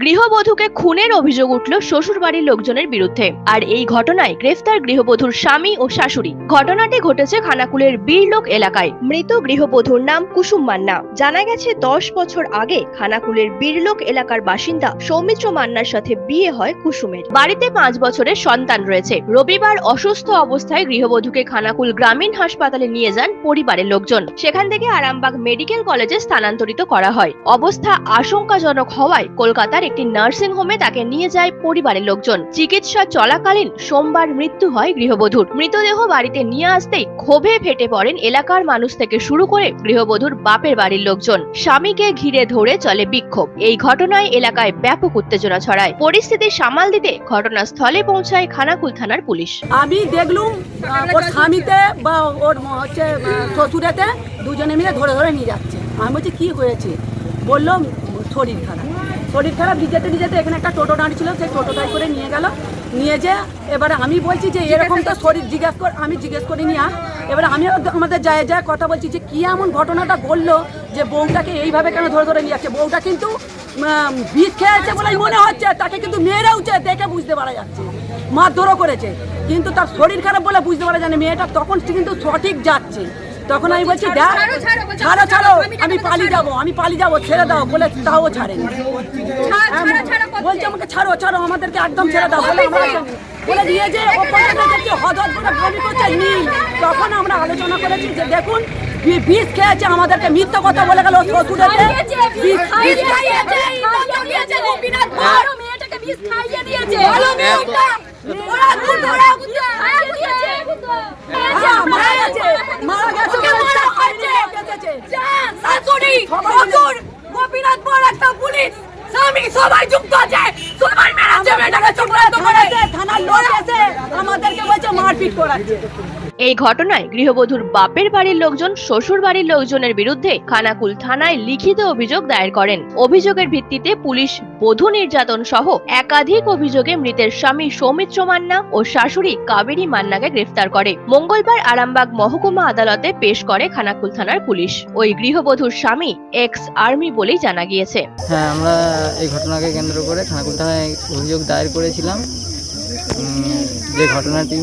গৃহবধূকে খুনের অভিযোগ উঠল শ্বশুরবাড়ির লোকজনের বিরুদ্ধে। আর এই ঘটনায় গ্রেফতার গৃহবধূর স্বামী ও শাশুড়ি। ঘটনাটি ঘটেছে খানাকুলের বীরলোক এলাকায়। মৃত গৃহবধূর নাম কুসুম মান্না। জানা গেছে, দশ বছর আগে খানাকুলের বীরলোক এলাকার বাসিন্দা সৌমিত্র মান্নার সাথে বিয়ে হয় কুসুমের। বাড়িতে পাঁচ বছরের সন্তান রয়েছে। রবিবার অসুস্থ অবস্থায় গৃহবধূকে খানাকুল গ্রামীণ হাসপাতালে নিয়ে যান পরিবারের লোকজন। সেখান থেকে আরামবাগ মেডিকেল কলেজে স্থানান্তরিত করা হয়। অবস্থা আশঙ্কাজনক হওয়ায় কলকাতার একটি নার্সিং হোমে তাকে নিয়ে যায় পরিবারের লোকজন। চিকিৎসা চলাকালীন সোমবার মৃত্যু হয় গৃহবধূর। মৃতদেহ বাড়িতে নিয়ে আসতেই ক্ষোভে ফেটে পড়েন এলাকার মানুষ থেকে শুরু করে গৃহবধূর বাপের বাড়ির লোকজন। স্বামীকে ঘিরে ধরে চলে বিক্ষোভ। এই ঘটনায় এলাকায় ব্যাপক উত্তেজনা ছড়ায়। পরিস্থিতি সামাল দিতে ঘটনাস্থলে পৌঁছায় খানাকুল থানার পুলিশ। আমি দেখলুম ওর স্বামীতে বা ওর হচ্ছে শ্বশুরেতে দুজনে মিলে ধরে ধরে নিয়ে যাচ্ছে। আমি বলছি, কি হয়েছে? বলল শরীর খারাপ শরীর খারাপ নিজেতে নিজেতে এখানে একটা টোটো দাঁড়িয়েছিল সেই টোটোটাই করে নিয়ে গেল। নিয়ে যে এবারে আমি বলছি যে এরকম তো শরীর জিজ্ঞেস কর আমি জিজ্ঞেস করিনি আর। এবারে আমিও আমাদের যায় যায় কথা বলছি যে কী এমন ঘটনাটা বলল যে বউটাকে এইভাবে কেন ধরে ধরে নিয়ে যাচ্ছে বউটা কিন্তু বিষ খেয়েছে বলে মনে হচ্ছে তাকে কিন্তু মেয়েরাওছে দেখে বুঝতে পারা যাচ্ছে মারধরও করেছে। কিন্তু তার শরীর খারাপ বলে বুঝতে পারা যায় না মেয়েটা তখন কিন্তু সঠিক যাচ্ছে। তখন আমি বলছি দেখ ছাড়ো ছাড়ো আমি পালিয়ে যাব আমি পালিয়ে যাব ছেড়ে দাও বলে তাও ছাড়েনি। বলছে আমাকে ছাড়ো ছাড়ো আমাদেরকে একদম ছেড়ে দাও বলে বলে দিয়ে যে হদর করে বমি করছে নীল। তখন আমরা আলোচনা করেছি যে দেখুন বিষ খেয়েছে আমাদেরকে মিথ্যা কথা বলে গেল শ্বশুরেতে বিষ বিষ খাইয়েছে গোপীনাথ পর একটা পুলিশ। স্বামী সবাই যুক্ত আছে। সবাই মেরেছে মেয়েটাকে চক্রান্ত করেছে থানার লোক এসে আমাদেরকে বলছে মারপিট করাচ্ছে। এই ঘটনায় গৃহবধূর বাপের বাড়ির লোকজন, শ্বশুর বাড়ির লোকজনের বিরুদ্ধে খানাকুল থানায় লিখিত অভিযোগ দায়ের করেন। অভিযোগের ভিত্তিতে পুলিশ, বধূ নির্যাতন সহ একাধিক অভিযোগে মৃতের স্বামী সৌমিত্র মান্না ও শাশুড়ি কাবেরী মান্নাকে গ্রেফতার করে। মঙ্গলবার আরামবাগ মহকুমা আদালতে পেশ করে খানাকুল থানার পুলিশ। ওই গৃহবধূর স্বামী এক্স আর্মি বলেই জানা গিয়েছে। হ্যাঁ আমরা এই ঘটনাকে কেন্দ্র করে খানাকুল থানায় অভিযোগ দায়ের করেছিলাম। যে ঘটনাটি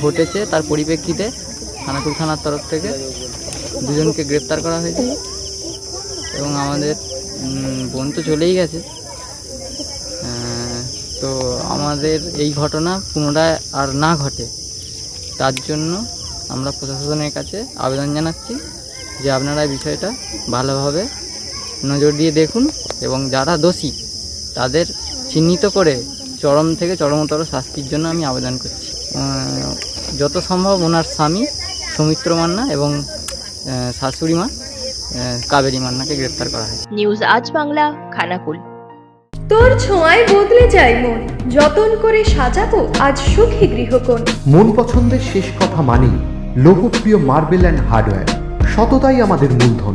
ঘটেছে তার পরিপ্রেক্ষিতে খানাকুল থানার তরফ থেকে দুজনকে গ্রেপ্তার করা হয়েছে এবং আমাদের বোন তো চলেই গেছে। তো আমাদের এই ঘটনা পুনরায় আর না ঘটে, তার জন্য আমরা প্রশাসনের কাছে আবেদন জানাচ্ছি যে আপনারা এই বিষয়টা ভালোভাবে নজর দিয়ে দেখুন এবং যারা দোষী, তাদের চিহ্নিত করে চরম থেকে চরমতর শাস্তির জন্য আমি আবেদন করছি। যত সম্ভব ওনার স্বামী সৌমিত্র মান্না এবং শাশুড়ি মা কাবেরী মান্নাকে গ্রেপ্তার করা হয়েছে। নিউজ আজ বাংলা খানাকুল। তোর ছোঁয়ায় বদলে যায় মন। যতন করে সাজাবো আজ সুখী গৃহকোণ। মন পছন্দের শেষ কথা মানি লোকপ্রিয় মার্বেল অ্যান্ড হার্ডওয়্যার। সততাই আমাদের মূলধন।